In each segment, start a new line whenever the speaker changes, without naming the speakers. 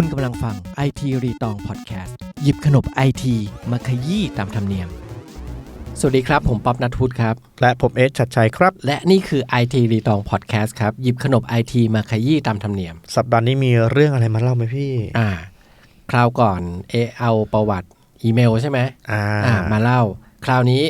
คุณกำลังฟัง IT รีตองพอดแคสต์หยิบขนบไอทีมาขยี้ตามธรรมเนียม สวัสดีครับ ผมป๊อบนัทวุฒิครับ
และผมเอสชัดชัยครับ
และนี่คือ IT รีตองพอดแคสต์ครับ หยิบขนบไอทีมาขยี้ตามธรรมเนียม
สัปดาห์นี้มีเรื่องอะไรมาเล่าไหมพี่
อ่า คราวก่อนเอเอาประวัติอีเมลใช่ไหม
อ่า
อ่ามาเล่า คราวนี้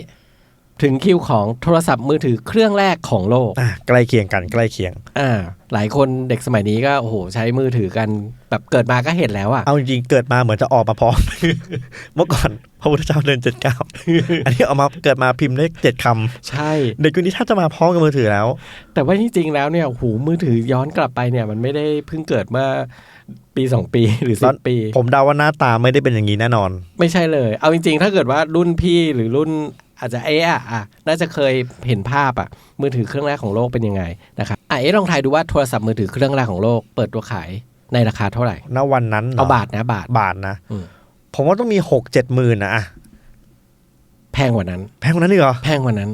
ถึงคิวของโทรศัพท์มือถือเครื่องแรกของโลก
อ่าใกล้เคียงกันใกล้เคียง
อ่า หลายคนเด็กสมัยนี้ก็โอ้โหใช้มือถือกันแบบเกิดมาก็เห็นแล้วอะ
เอาจริงๆเกิดมาเหมือนจะออกมาพร้อม เมื่อก่อนพระพุทธเจ้าเดินเจ็ดเก้าอันนี้เออกมาเกิดมาพิมพ์ได้เจ็ดค
ใช่ำ
เด็กคนนี้ถ้าจะมาพร้อมกับมือถือแล้ว
แต่ว่าจริงๆแล้วเนี่ยหูมือถือย้อนกลับไปเนี่ยมันไม่ได้เพิ่งเกิดเมื่อปีสองปีหรือสิ
ตอบน
ปี
ผมเดาว่าหน้าตาไม่ได้เป็นอย่างนี้แน่นอน
ไม่ใช่เลย เอาจริงๆ ถ้าเกิดว่ารุ่นพี่หรือรุ่น อาจจะเอะอะอะน่าจะเคยเห็นภาพอะมือถือเครื่องแรกของโลกเป็นยังไงนะครับอะเอะลองทายดูว่าโทรศัพท์มือถือเครื่องแรกของโลก เปิดตัวขายในราคาเท่าไหร่
ณวันนั้นหร
เอาบาทนะบาท
บาทนะ
อืม
ผมว่าต้องมีหกเจ็ดหมื่นนะอะ
แพงกว่านั้น
แพงกว่านั้นอีกเหรอ
แพงกว่านั้น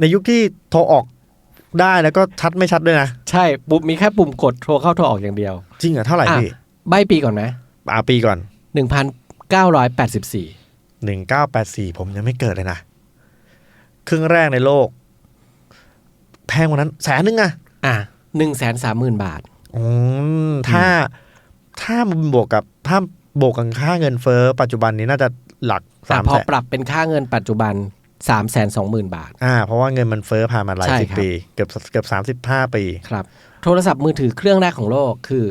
ในยุคที่โทรออกได้แล้วก็ชัดไม่ชัดด้วยนะ
ใช่ปุ่มมีแค่ปุ่มกดโทรเข้าโทรออกอย่างเดียว
จริงเหรอเท่าไหร่
อะ
พี่
ใบปีก่อนไหม
อ่าปีก่อน
หนึ่งพันเก้าร้อยแปดสิบสี่
หนึ่งเก้าแปดสี่ผมยังไม่เกิดเลยนะเครึ่งแรกในโลก แพงกว่านั้นแสนหนึ่งอะ
อะหนึ่งแสนสามหมื่นบาท
อถ้าถ้าบวกกับถ้าบวกกับค่าเงินเฟ้อปัจจุบันนี้น่าจะหลักสาม
พอปรับเป็นค่าเงินปัจจุบันสามแสนสองหมื่นบาท
อ่า เพราะว่าเงินมันเฟ้อผ่านมาหลายสิบปี เกือบเกือบสามสิบห้าปี
ครับ โทรศัพท์มือถือเครื่องแรกของโลกคือ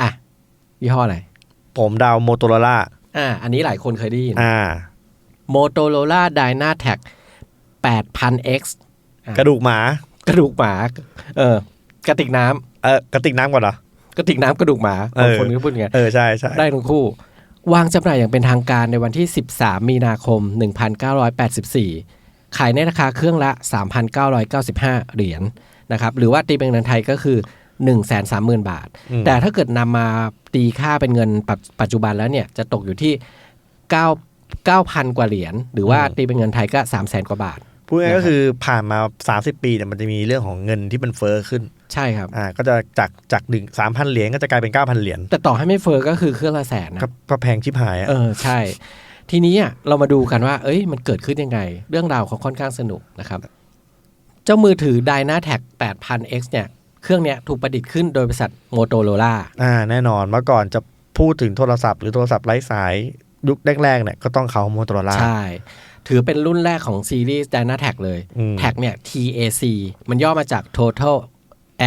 อะ ยี่ห้ออะไร
ผมดาวโมโตโรล่า
อ่า อันนี้หลายคนเคยได้ยิน
อ่า
Motorola d y n a t a c แปดพันเอ็กซ์
กระดูกหมา
กระดูกหมา เออกระติกน้ำ
เออกระติกน้ำกว่าเหรอ
กระติกน้ำกระดูกหมาบางคนก็พูดไงย
เออใช่ใช่
ได้ทั้งคู่ วางจำหน่ายอย่างเป็นทางการในวันที่ 13 มีนาคม 1984 ขายในราคาเครื่องละ 3,995 เหรียญนะครับ หรือว่าตีเป็นเงินไทยก็คือ 130,000 บาท แต่ถ้าเกิดนำมาตีค่าเป็นเงินปัจปจจุบันแล้วเนี่ย จะตกอยู่ที่ 9 9,000 กว่าเหรียญ หรือว่าตีเป็นเงินไทยก็ 3 0 0 0 0 กว่าบาท
พูดง่ายๆ
นะครับ
ก็คือผ่านมาสามสิบปีเนี่ยมันจะมีเรื่องของเงินที่มันเฟ้อขึ้น
ใช่ครับ
อ่าก็จะจากจากหนึ่งสามพันเหรียญก็จะกลายเป็นเก้าพันเหรียญ
แต่ต่อให้ไม่เฟอร์ก็คือเครื่องละแสนนะ
ก็ก็แพงชิบหายอะ
เออใช่ ทีนี้อะเรามาดูกันว่า เอ้ย มันเกิดขึ้นยังไง เรื่องราวเขาค่อนข้างสนุกนะครับเจ้ามือถือ Dynatec 8000X เนี่ยเครื่องเนี้ยถูกประดิษฐ์ขึ้นโดยบริษัท Motorola
อ่าแน่นอนเมื่อก่อนจะพูดถึงโทรศัพท์หรือโทรศัพท์ไร้สายยุคแรกๆเนี่ยก็ต้องเขาโมโตโรล่า
ใช่ ถือเป็นรุ่นแรกของซีรีส์ Dynatec เลย
อืม
แท็กเนี่ย TAC มันย่อมาจาก Total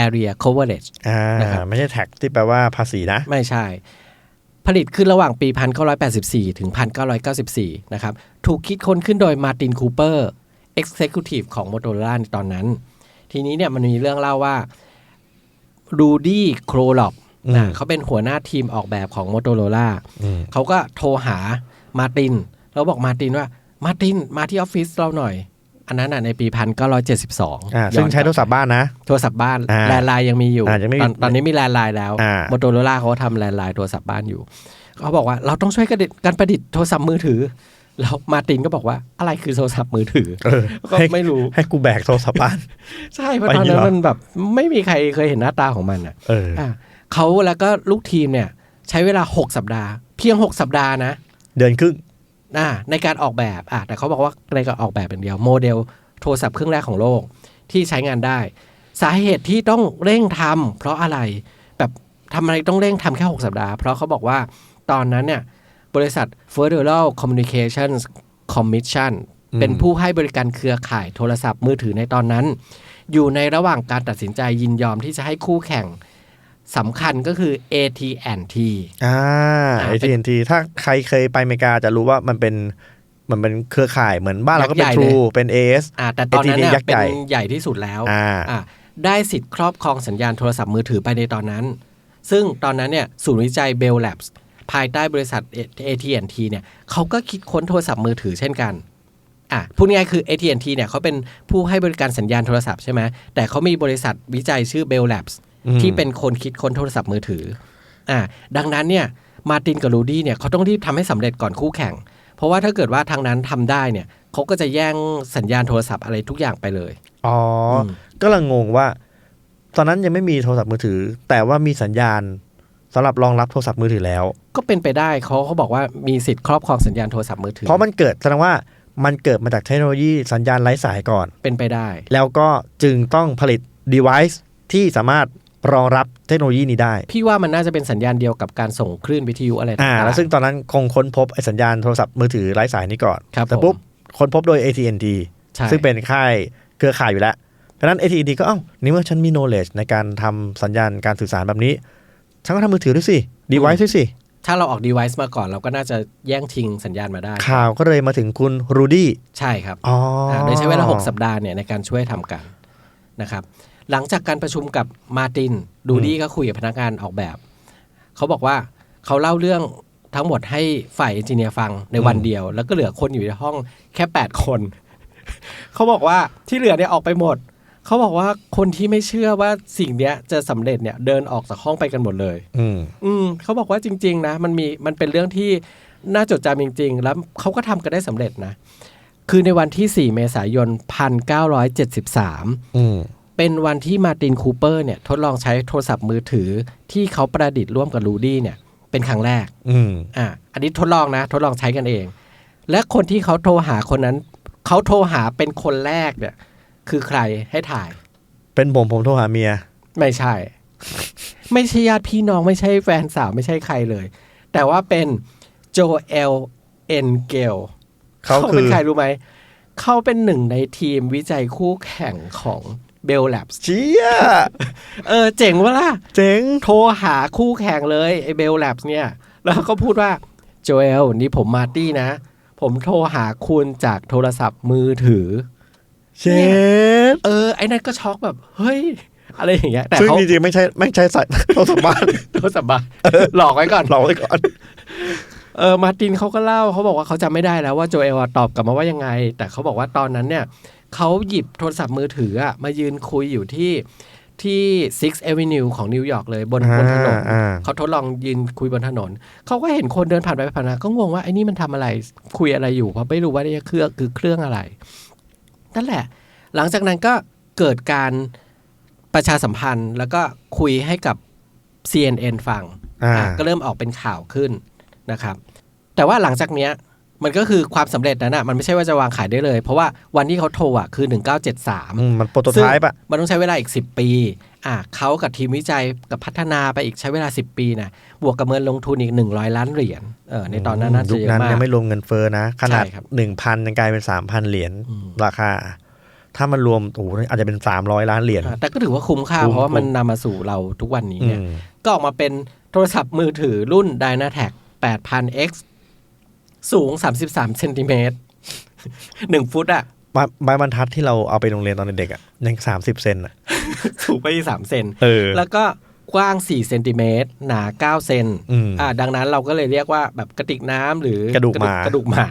Area Coverage
อ่า
นะครับ
ไม่ใช่แท็กที่แปลว่าภาษีนะ
ไม่ใช่ ผลิตขึ้นระหว่างปี 1984 ถึง 1994 นะครับ ถูกคิดค้นขึ้นโดยมาร์ตินคูเปอร์ Executive ของ Motorola ในตอนนั้น ทีนี้เนี่ยมันมีเรื่องเล่าว่ารูดี้โครลอบ
อืม
นะเขาเป็นหัวหน้าทีมออกแบบของ Motorola
อืม
เขาก็โทรหามาร์ติน แล้วบอกมาร์ตินว่า มาร์ตินมาที่ออฟฟิศเราหน่อย อันนั้นน่ะในปี1972
อ่าซึ่งใช้โทรศัพท์บ้านนะ
โทรศัพท์บ้าน
อ่า
แลนด์ไลน์ยังมีอยู่
อ่ายังไม่มี
ตอนตอนนี้มีแลนด์ไลน์แล้ว
อ่า
โมโตโรล่าเขาก็ทำแลนด์ไลน์โทรศัพท์บ้านอยู่ เขาบอกว่าเราต้องช่วยกันดิการประดิษฐ์โทรศัพท์มือถือแล้วมาร์ตินก็บอกว่าอะไรคือโทรศัพท์มือถือ
เออ
ก็
ให้
ไม่รู้
ให้กูแบกโทรศัพท์บ้าน
ใช่เพราะ
ไป
ตอน
อย่างนี้
นั้น
เหรอ
มันแบบไม่มีใครเคยเห็นหน้าตาของมันอะ
เออ
อะเขาแล้วก็ลูกทีมเนี่ย ใช้เวลา6สัปดาห์ เพียง6สัปดาห์นะ
เดินครึ่ง
อ่าในการออกแบบอะแต่เขาบอกว่าในการออกแบบเป็นเดียวโมเดลโทรศัพท์เครื่องแรกของโลกที่ใช้งานได้ สาเหตุที่ต้องเร่งทำเพราะอะไรแบบทำอะไรต้องเร่งทำแค่ 6 สัปดาห์ เพราะเขาบอกว่าตอนนั้นเนี่ยบริษัท Federal Communications Commission
อืม
เป็นผู้ให้บริการเครือข่ายโทรศัพท์มือถือในตอนนั้น อยู่ในระหว่างการตัดสินใจยินยอมที่จะให้คู่แข่ง สำคัญก็คือ AT&T
อ่า
อ่า
AT&T ถ้าใครเคยไปอเมริกาจะรู้ว่ามันเป็นมันเป็นเครือข่ายเหมือนบ้านเราก็เป็น
ยักษ์ใหญ่
True
เลย
เป็น AS
อ่าแต่ตอนนั้น
AT&T
น่ะ
ยักษ์
เป็
ใหญ่
นใหญ่ที่สุดแล้ว
อ่า
อะได้สิทธิ์ครอบครองสัญญาณโทรศัพท์มือถือไปในตอนนั้น ซึ่งตอนนั้นเนี่ยศูนย์วิจัย Bell Labs ภายใต้บริษัท AT&T เนี่ยเขาก็คิดค้นโทรศัพท์มือถือเช่นกันอะพูดง่ายๆคือ AT&T เนี่ยเขาเป็นผู้ให้บริการสัญญาณโทรศัพท์ใช่ไหมแต่เขามีบริษัทวิจัยชื่อ Bell Labs
อืม
ที่เป็นคนคิดค้นโทรศัพท์มือถืออะดังนั้นเนี่ยมาร์ตินกับรูดี้เนี่ยเขาต้องรีบทำให้สำเร็จก่อนคู่แข่ง เพราะว่าถ้าเกิดว่าทางนั้นทำได้เนี่ยเขาก็จะแย่งสัญญาณโทรศัพท์อะไรทุกอย่างไปเลย
อ๋ออ
ม
ก็ลังงงว่า ตอนนั้นยังไม่มีโทรศัพท์มือถือ แต่ว่ามีสัญญาณสำหรับรองรับโทรศัพท์มือถือแล้ว
ก็เป็นไปได้เขาเขาบอกว่ามีสิทธิ์ครอบครองสัญญาณโทรศัพท์มือถือ
เพราะมันเกิดแสดงว่ามันเกิดมาจากเทคโนโลยีสัญญาณไร้สายก่อน
เป็นไปได้
แล้วก็จึงต้องผลิต device ที่สามารถ รองรับเทคโนโลยีนี้ได้
พี่ว่ามันน่าจะเป็นสัญญาณเดียวกับการส่งคลื่นวิทยุอะไร
อ่า
ต่างๆ
แล้วซึ่งตอนนั้นคงค้นพบไอ้สัญญาณโทรศัพท์มือถือไร้สายนี้ก่อน
ครับ
แต่
ผม
ปุ๊บค้นพบโดย AT&T
ใช่
ซึ่งเป็นค่ายเครือข่ายอยู่แล้วเพราะฉะนั้น AT&T ก็เอ้านี่เมื่อฉันมี knowledge ในการทำสัญญาณการสื่อสารแบบนี้ฉันก็ทำมือถือด้วยสิ device ด้วยสิ
ถ้าเราออก device มาก่อนเราก็น่าจะแย่งชิงสัญญาณมาได้
ข่าวก็เลยมาถึงคุณรูดี้
ใช่ครับ
อ๋ออา
โดยใช้เวลา 6 สัปดาห์เนี่ยในการช่วยทำกันนะครับ หลังจากการประชุมกับมาร์ตินดูดี้ก็คุยกับพนักงานออกแบบ เขาบอกว่าเขาเล่าเรื่องทั้งหมดให้ฝ่ายเอนจิเนียร์ฟังในวันเดียว แล้วก็เหลือคนอยู่ในห้องแค่ 8 คน เขาบอกว่าที่เหลือเนี่ยออกไปหมด เขาบอกว่าคนที่ไม่เชื่อว่าสิ่งเนี้ยจะสำเร็จเนี่ยเดินออกจากห้องไปกันหมดเลย
อืม
อืมเขาบอกว่าจริง ๆ นะ มันมีมันเป็นเรื่องที่น่าจดจำจริง ๆ แล้วเขาก็ทำกันได้สำเร็จนะ คือในวันที่ 4 เมษายน 1973
อืม
เป็นวันที่มาร์ตินคูเปอร์เนี่ยทดลองใช้โทรศัพท์มือถือที่เขาประดิษฐ์ร่วมกับลูดี้เนี่ย เป็นครั้งแรก
อืม
อะอันนี้ทดลองนะ ทดลองใช้กันเอง และคนที่เขาโทรหาคนนั้น เขาโทรหาเป็นคนแรกเนี่ย คือใครให้ถ่าย
เป็นผมผมโทรหาเมีย
ไม่ใช่ ไม่ใช่ญาติพี่น้องไม่ใช่แฟนสาวไม่ใช่ใครเลย แต่ว่าเป็นโจเอลเอ็นเกล
เขาคื
เป็น
อ
ใครรู้ไหม เขาเป็นหนึ่งในทีมวิจัยคู่แข่งของ เบล l ล b s
เชี่ย
เออเจ๋งวะล่ะ
เจ๋ง
โทรหาคู่แข่งเลยไอ้เบล l ล b s เนี่ย แล้วก็พูดว่าโจเอลนี่ผมมาร์ตี้นะ ผมโทรหาคุณจากโทรศัพท์มือถือ
เช็ด
เออ ไอ้นั่นก็ช็อกแบบ เฮ้ย อะไรอย่างเงี้ยแต่
ซึ่ง
เขา
จริงๆไม่ใช่ไม่ใช่สายโทรศัพท์บ้าน
โทรศัพท์บ้านหลอกไว้ก่อน
เราไว้ก่อน
เออมาร์ตินเขาก็เล่าเขาบอกว่าเขาจำไม่ได้แล้วว่าโจเอลอะตอบกลับมาว่ายังไง แต่เขาบอกว่าตอนนั้นเนี่ย เขาหยิบโทรศัพท์มือถืออะมายืนคุยอยู่ที่ที่ Six Avenue ของนิวยอร์กเลยบนบนถนน
อ่า
เขาทดลองยืนคุยบนถนน เขาก็เห็นคนเดินผ่านไปผ่านมาก็งงว่าไอ้นี่มันทำอะไรคุยอะไรอยู่เพราะไม่รู้ว่านี่เครื่องคือเครื่องอะไรนั่นแหละ หลังจากนั้นก็เกิดการประชาสัมพันธ์ แล้วก็คุยให้กับ CNN ฟัง
อ่า
อะก็เริ่มออกเป็นข่าวขึ้นนะครับ แต่ว่าหลังจากเนี้ย มันก็คือความสำเร็จนั้นอะมันไม่ใช่ว่าจะวางขายได้เลย เพราะว่าวันที่เขาโทรอะคือ 1973
อืมมันโปรโต
ซึ่ง
ไทป์อะ
มันต้องใช้เวลาอีก 10 ปีอะเขากับทีมวิจัยกับพัฒนาไปอีกใช้เวลา 10 ปีนะบวกกับเงินลงทุนอีก 100 ล้านเหรียญเออในตอนนั้นน่าจะ
ยุค
เยอะ
นั้น
มาก
ยังไม่รวมเงินเฟ้อนะขนาด
ใช่ครับ
หนึ่งพันยังกลายเป็นสามพันเหรียญ
อืม
ราคาถ้ามันรวมโอ้โหอาจจะเป็นสามร้อยล้านเหรียญ
อะแต่ก็ถือว่าคุ้มค่า
คุ้ม
เพราะว่ามัน
คุ้ม
นำมาสู่เราทุกวันนี้
อื
เนี่ย
ม
ก็ออกมาเป็นโทรศัพท์มือถือรุ่น Dynatec 8000X สูง 33เซนติเมตรหนึ่งฟุตอะ
ใบใบบรรทัดที่เราเอาไปโรงเรียนตอนเด็กๆอะยังสามสิบเซนอะ
สูงไปสามเซน
เออ
แล้วก็กว้าง4เซนติเมตรหนา9เซน
อืม
อ่าดังนั้นเราก็เลยเรียกว่าแบบกระติกน้ำหรือก
ระดูกหมา
กระดูกหมา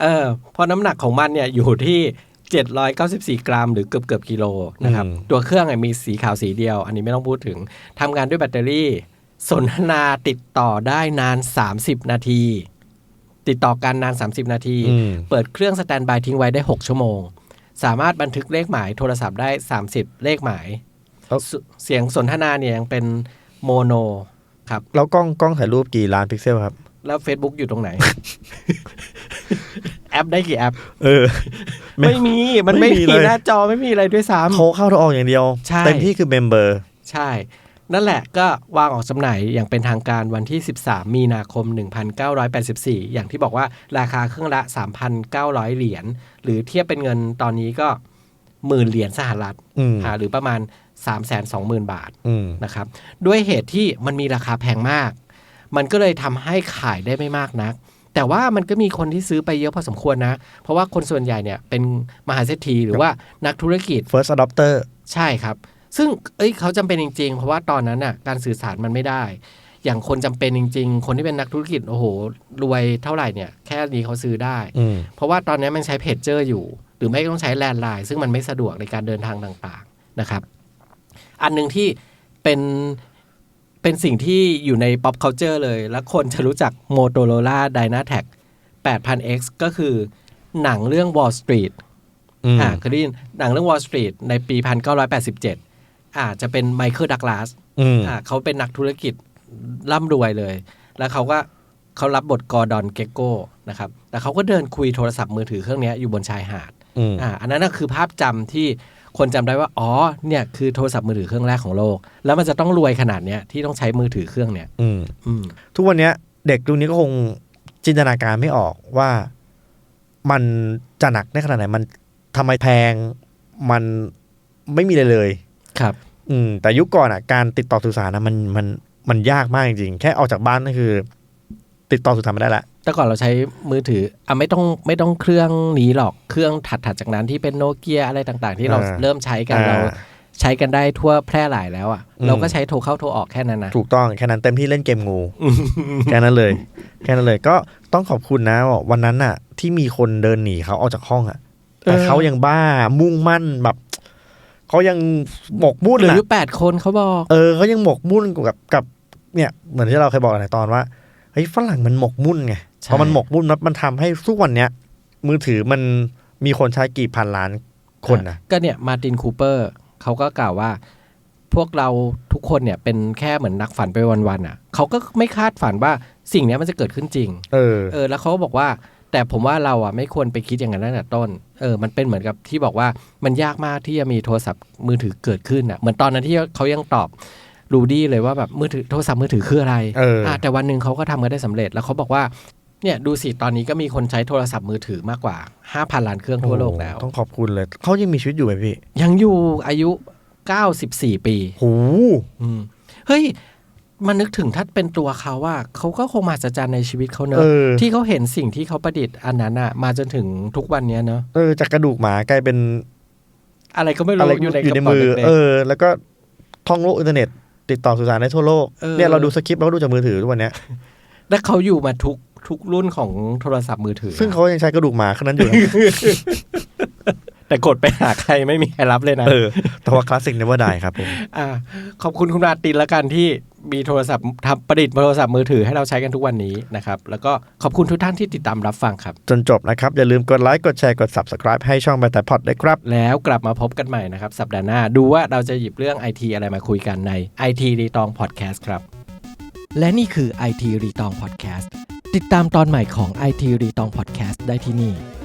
เออเพราะน้ำหนักของมันเนี่ยอยู่ที่794 กรัม หรือเกือบเกือบกิโลนะครับ ตัวเครื่องอะมีสีขาวสีเดียว อันนี้ไม่ต้องพูดถึงทำงานด้วยแบตเตอรี่ สนทนาติดต่อได้นาน 30 นาที ติดต่อกันนาน 30 นาที
อืม
เปิดเครื่องสแตนบายทิ้งไว้ได้ 6 ชั่วโมง สามารถบันทึกเลขหมายโทรศัพท์ได้ 30 เลขหมาย
แล้ว
สเสียงสนทนาเนี่ยยังเป็นโมโนครับ
แล้วกล้องกล้องถ่ายรูปกี่ล้านพิกเซลครับ
แล้ว Facebook อยู่ตรงไหน แอปได้กี่แอป
เออ ไม่
ไม่มีมันไม่
ไม่มี
มี
เลย
หน้าจอไม่มีอะไรด้วยซ้
โทรเข้าโทรออกอย่างเดียว
ใช่
เต็มที่คือเมมเบอร์ำ
ใช่ นั่นแหละก็วางออกจำหน่ายอย่างเป็นทางการวันที่ 13 มีนาคม 1984 อย่างที่บอกว่าราคาเครื่องละ 3,900 เหรียญหรือเทียบเป็นเงินตอนนี้ก็หมื่นเหรียญสหรัฐ
อืม
อ่าหรือประมาณ 320,000 บาท
อืม
นะครับ ด้วยเหตุที่มันมีราคาแพงมาก มันก็เลยทำให้ขายได้ไม่มากนัก แต่ว่ามันก็มีคนที่ซื้อไปเยอะพอสมควรนะ เพราะว่าคนส่วนใหญ่เนี่ยเป็นมหาเศรษฐีหรือว่านักธุรกิจ
first adopter
ใช่ครับ ซึ่งเอ้ยเขาจำเป็นจริง ๆ เพราะว่าตอนนั้นน่ะการสื่อสารมันไม่ได้ อย่างคนจำเป็นจริง ๆ คนที่เป็นนักธุรกิจโอ้โหรวยเท่าไหร่เนี่ย แค่นี้เขาซื้อได้
อืม
เพราะว่าตอนนี้มันใช้เพจเจอร์อยู่ หรือไม่ก็ต้องใช้แลนด์ไลน์ซึ่งมันไม่สะดวกในการเดินทางต่างๆนะครับ อันหนึ่งที่เป็นเป็นสิ่งที่อยู่ใน pop culture เลย แล้วคนจะรู้จัก Motorola Dynatec 8000X ก็คือหนังเรื่อง Wall Street
อืม
อ่าเคยได้ยินหนังเรื่อง Wall Street ในปี 1987 อ่าจะเป็นไมเคิลดักลาส
อืม
อ่าเขาเป็นนักธุรกิจร่ำรวยเลย แล้วเขาก็เขารับบทกอร์ดอนเกโก้นะครับแต่เขาก็เดินคุยโทรศัพท์มือถือเครื่องเนี้ยอยู่บนชายหาด
อืม
อ่าอันนั้นก็คือภาพจำที่คนจำได้ว่าอ๋อเนี่ยคือโทรศัพท์มือถือเครื่องแรกของโลก แล้วมันจะต้องรวยขนาดเนี้ยที่ต้องใช้มือถือเครื่องเนี้ย
อืม
อืม
ทุกวันเนี้ยเด็กรุ่นนี้ก็คงจินตนาการไม่ออกว่ามันจะหนักได้ขนาดไหน มันทำไมแพง มันไม่มีเลยเลย
ครับ
อืมแต่ยุคก่อนอะการติดต่อสื่อสารนะมันมันมันยากมากจริงๆแค่ออกจากบ้านก็คือ ติดต่อสื่อสารไม่ได้ละ
แต่ก่อนเราใช้มือถืออะไม่ต้องไม่ต้องเครื่องนี้หรอกเครื่องถัดถัดจากนั้นที่เป็นโนเกียอะไรต่างๆ ที่เรา
อ่า
เริ่มใช้กัน
อ่า
เราใช้กันได้ทั่วแพร่หลายแล้วอะ
อืม
เราก็ใช้โทรเข้าโทรออกแค่นั้นนะ
ถูกต้องแค่นั้นเต็มที่เล่นเกมงูแค่นั้นเลย แค่นั้นเลยก็ต้องขอบคุณนะว่าวันนั้นน่ะ ที่มีคนเดินหนีเขาออกจากห้องอะแต่
เออ
เขายังบ้ามุ่งมั่นแบบ เขายังหมกมุ่น
เหลือ
น่ะ
อยู่แปดคนเขาบอก
เออเขายังหมกมุ่นกับกับ เนี่ยเหมือนที่เราเคยบอกในตอนว่าเฮ้ยฝรั่งมันหมกมุ่นไงพอมันหมกมุ่นแล้วมันทำให้ทุกวันเนี้ยมือถือมันมีคนใช้กี่พันล้านคนนะ
ก็เนี่ยมาร์ตินคูเปอร์เขาก็กล่าวว่า พวกเราทุกคนเนี่ยเป็นแค่เหมือนนักฝันไปวันๆอะเขาก็ไม่คาดฝันว่าสิ่งเนี้ยมันจะเกิดขึ้นจริง
เออ
เออ แล้วเขาก็บอกว่า แต่ผมว่าเราอะไม่ควรไปคิดอย่างนั้นตั้งแต่ต้น เออ มันเป็นเหมือนกับที่บอกว่ามันยากมากที่จะมีโทรศัพท์มือถือเกิดขึ้นอะ เหมือนตอนนั้นที่เขายังตอบรูดี้เลยว่าแบบมือถือโทรศัพท์มือถือคืออะไร
เอออะ
แต่วันหนึ่งเขาก็ทำกันได้สำเร็จแล้วเขาบอกว่าเนี่ยดูสิ ตอนนี้ก็มีคนใช้โทรศัพท์มือถือมากกว่า 5,000 ล้านเครื่องทั่วโลกแล้ว
ต้องขอบคุณเลย เขายังมีชีวิตอยู่ไหมพี่
ยังอยู่อายุ 94 ปี
โห
อืมเฮ้ย มันนึกถึงถ้าเป็นตัวเขาว่าเขาก็คงมหัศจรรย์ในชีวิตเขาเน
เอ
อะ
อ
ที่เขาเห็นสิ่งที่เขาประดิษฐ์อันนั้นอะมาจนถึงทุกวันเนี้ยเนอะ
เออจากกระดูกหมากลายเป็น
อะไรก็ไม่รู้
อะไร
อยู่ใน
อยู่
ก
ใน
ระเป๋า
มือ
เด็ก
เออ แล้วก็ท่องโลกอินเทอร์เน็ต ติดต่อสื่อสารได้ทั่วโลก
เออ
เนี่ยเราดูสคริปต์เราก็ดูจากมือถือทุกวันเนี้ย
ๆและเขาอยู่มาทุกทุกรุ่นของโทรศัพท์มือถือ
ซึ่งเขายังใช้กระดูกหมาขนาดนั้นอยู่นะ
แต่กดไปหาใครไม่มีใครรับเลยนะ
เออแต่ว่าคลาสสิกเนเวอร์ไดครับผม
อ่าขอบคุณคุณมาร์ตินแล้วกันที่มีโทรศัพท์ทำประดิษฐ์โทรศัพท์มือถือให้เราใช้กันทุกวันนี้นะครับ แล้วก็ขอบคุณทุกท่านที่ติดตามรับฟังครับ
จนจบนะครับ อย่าลืมกดไลค์กดแชร์กด subscribe ให้ช่อง b บ t พอดด้วยครับ
แล้วกลับมาพบกันใหม่นะครับ สัปดาห์หน้าดูว่าเราจะหยิบเรื่องไอทีอะไรมาคุยกันใน IT รีตองพอดแคสต์ครับ และนี่คือ IT รีตองพอดแคสต์ติดตามตอนใหม่ของ IT รีตองพอดแคสต์ได้ที่นี่